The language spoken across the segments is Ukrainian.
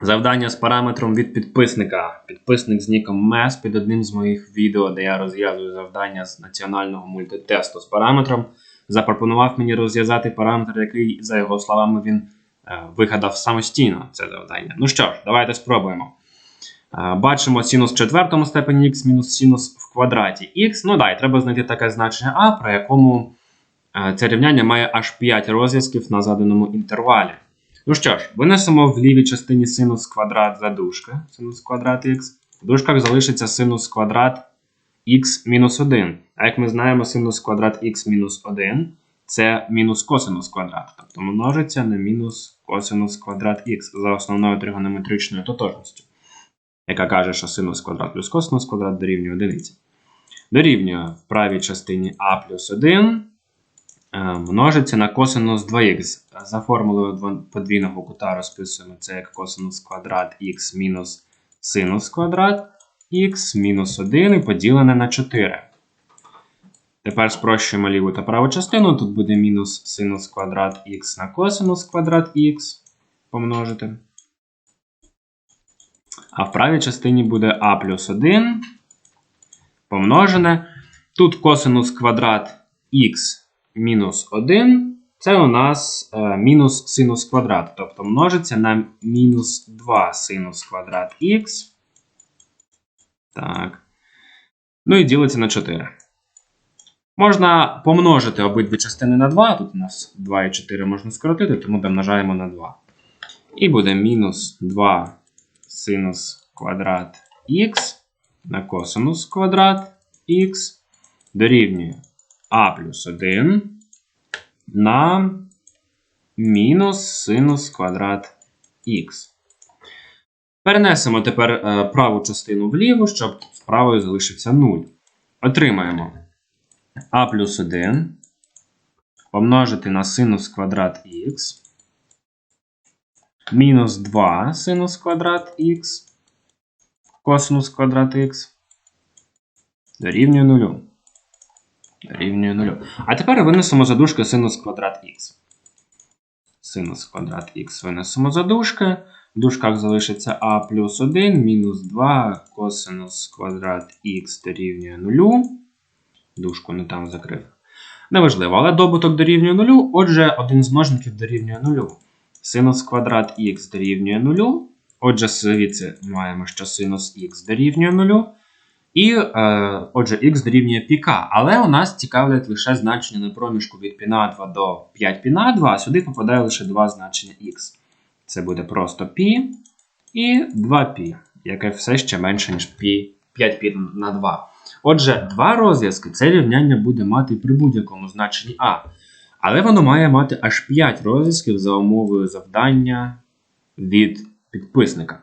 Завдання з параметром від підписника. Підписник з ніком МЕС під одним з моїх відео, де я розв'язую завдання з національного мультитесту з параметром, запропонував мені розв'язати параметр, який, за його словами, він е, вигадав самостійно це завдання. Ну що ж, давайте спробуємо. Е, Бачимо синус в четвертому степені х мінус синус в квадраті х. Ну да, треба знайти таке значення а, при якому е, це рівняння має аж 5 розв'язків на заданому інтервалі. Ну що ж, винесемо в лівій частині синус квадрат за дужки. Синус квадрат х. В дужках залишиться синус квадрат х мінус 1. А як ми знаємо, синус квадрат х мінус 1 це мінус косинус квадрат. Тобто множиться на мінус косинус квадрат х за основною тригонометричною тотожністю, яка каже, що синус квадрат плюс косинус квадрат дорівнює одиниці. Дорівнює в правій частині а плюс 1 е, множиться на косинус 2х. За формулою подвійного кута розписуємо це як косинус квадрат х мінус синус квадрат х мінус 1 і поділене на 4. Тепер спрощуємо ліву та праву частину. Тут буде мінус синус квадрат х на косинус квадрат х помножити. А в правій частині буде а плюс 1 помножене. Тут косинус квадрат х мінус 1. Це у нас е, мінус синус квадрат. Тобто множиться на мінус 2 синус квадрат х. Так. Ну і ділиться на 4. Можна помножити обидві частини на 2. Тут у нас 2 і 4 можна скоротити, тому домножаємо на 2. І буде мінус 2 синус квадрат х на косинус квадрат х дорівнює а плюс 1 на мінус синус квадрат х. Перенесемо тепер е, праву частину вліву, щоб з правою залишився 0. Отримаємо а плюс 1 помножити на синус квадрат х мінус 2 синус квадрат х косинус квадрат х дорівнює 0. Дорівнює 0. А тепер винесемо за синус квадрат х. Синус квадрат х винесемо за дужки. В дужках залишиться а плюс 1 мінус 2 косинус квадрат х дорівнює 0. Дужку не там закрив. Неважливо, але добуток дорівнює 0. Отже, один з множників дорівнює 0. Синус квадрат х дорівнює 0. Отже, звідси маємо, що синус х дорівнює 0. І, е, отже, х дорівнює піка. Але у нас цікавлять лише значення на проміжку від π на 2 до 5 π на 2, а сюди попадає лише два значення х. Це буде просто π і 2π, яке все ще менше, ніж π, 5π на 2. Отже, два розв'язки це рівняння буде мати при будь-якому значенні а. Але воно має мати аж 5 розв'язків за умовою завдання від підписника.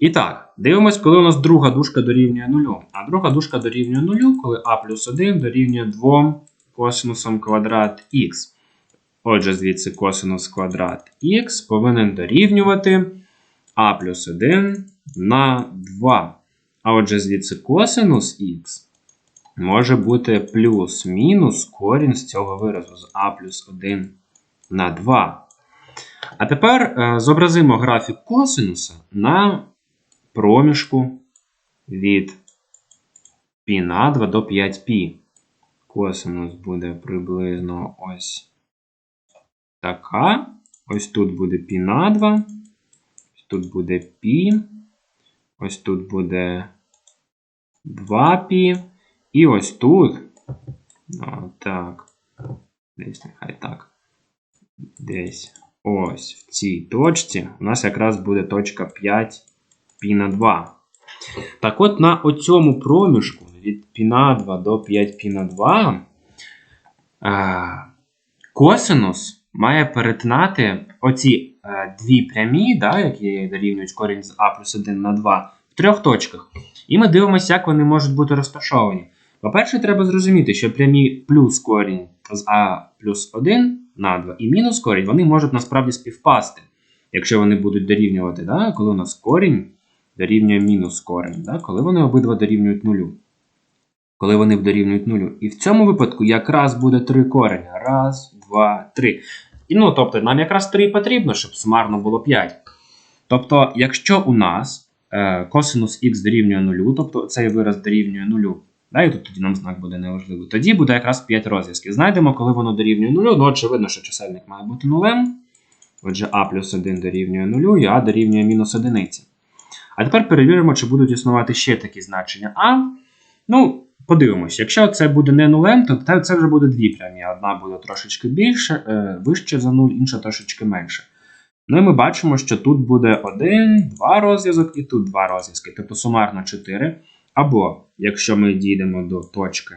І так, дивимось, коли у нас друга дужка дорівнює 0. А друга дужка дорівнює 0, коли а плюс 1 дорівнює 2 косинусом квадрат х. Отже, звідси косинус квадрат х повинен дорівнювати а плюс 1 на 2. А отже, звідси косинус х може бути плюс-мінус корінь з цього виразу з а плюс 1 на 2. А тепер е, зобразимо графік косинуса на проміжку від π на 2 до 5π. Косинус буде приблизно ось така. Ось тут буде π на 2. Ось тут буде π. Ось тут буде 2π. І ось тут. О, так. Десь нехай так. Десь ось в цій точці у нас якраз буде точка 5 Пі на 2. Так от на оцьому проміжку від пі на 2 до 5 пі на 2 косинус має перетинати оці е, дві прямі, да, які дорівнюють корінь з А плюс 1 на 2 в трьох точках. І ми дивимося, як вони можуть бути розташовані. По-перше, треба зрозуміти, що прямі плюс корінь з А плюс 1 на 2 і мінус корінь, вони можуть насправді співпасти, якщо вони будуть дорівнювати, да, коли у нас корінь дорівнює мінус корінь, да? коли вони обидва дорівнюють нулю. Коли вони дорівнюють нулю. І в цьому випадку якраз буде три кореня. Раз, два, три. І, ну, тобто, нам якраз три потрібно, щоб сумарно було 5. Тобто, якщо у нас е, косинус х дорівнює 0, тобто цей вираз дорівнює 0, да, і тут тоді нам знак буде неважливий, тоді буде якраз 5 розв'язків. Знайдемо, коли воно дорівнює 0, ну очевидно, що чисельник має бути нулем. Отже, а плюс 1 дорівнює 0 і а дорівнює мінус 1. А тепер перевіримо, чи будуть існувати ще такі значення а. Ну, подивимось, якщо це буде не нулем, то це вже буде дві прямі. Одна буде трошечки більше, е, вище за 0, інша трошечки менше. Ну і ми бачимо, що тут буде один, два розв'язок і тут два розв'язки, тобто сумарно 4. Або якщо ми дійдемо до точки,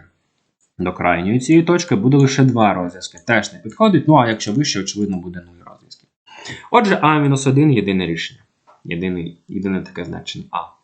до крайньої цієї точки, буде лише два розв'язки. Теж не підходить. Ну а якщо вище, очевидно, буде 0 розв'язків. Отже, А-1 єдине рішення. Єдине, єдине таке значення А.